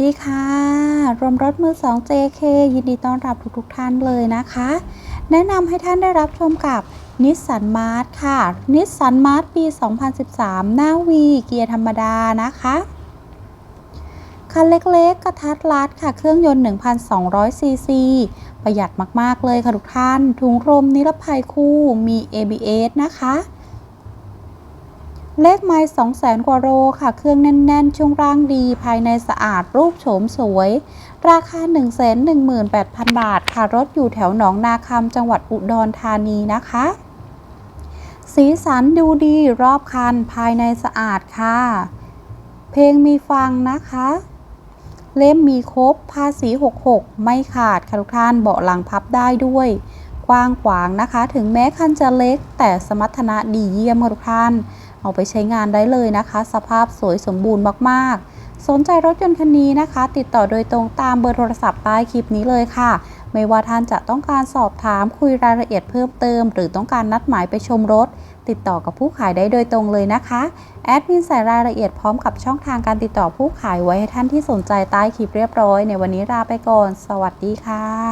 ดีค่ะ รวมรถมือ 2 JK ยินดีต้อนรับทุกๆท่านเลยนะคะ แนะนำให้ท่านได้รับชมกับนิสสันมาร์ t ค่ะ นิสสันมาร์ t ปี 2013 หน้าวีเกียร์ธรรมดานะคะ คันเล็กๆ กระทัดรัดค่ะ เครื่องยนต์ 1,200 ซีซี ประหยัดมากๆเลยค่ะทุกท่าน ถุงลมนิรภัยคู่ มี ABS นะคะ เลขไม้2 0 0 0 0กว่าโลค่ะ เครื่องแน่น ๆ ช่วงร่างดี ภายในสะอาดรูปโฉมสวย ราคา 118,000 บาท ค่ะ รถอยู่แถวหนองนาคำจังหวัดอุดรธานีนะคะ สีสันดูดีรอบคัน ภายในสะอาดค่ะ เพลงมีฟังนะคะ เล่มมีครบ ภาษี 66 ไม่ขาดค่ะทุกท่าน เบาะหลังพับได้ด้วยกว้างขวางนะคะ ถึงแม้คันจะเล็กแต่สมรรถนะดีเยี่ยมค่ะทุกท่าน เอาไปใช้งานได้เลยนะคะ สภาพสวยสมบูรณ์มากๆ สนใจรถยนต์คันนี้นะคะ ติดต่อโดยตรงตามเบอร์โทรศัพท์ใต้คลิปนี้เลยค่ะ ไม่ว่าท่านจะต้องการสอบถามคุยรายละเอียดเพิ่มเติม หรือต้องการนัดหมายไปชมรถ ติดต่อกับผู้ขายได้โดยตรงเลยนะคะแอดมินใส่รายละเอียดพร้อมกับช่องทางการติดต่อผู้ขายไว้ให้ท่านที่สนใจใต้คลิปเรียบร้อย ในวันนี้ลาไปก่อน สวัสดีค่ะ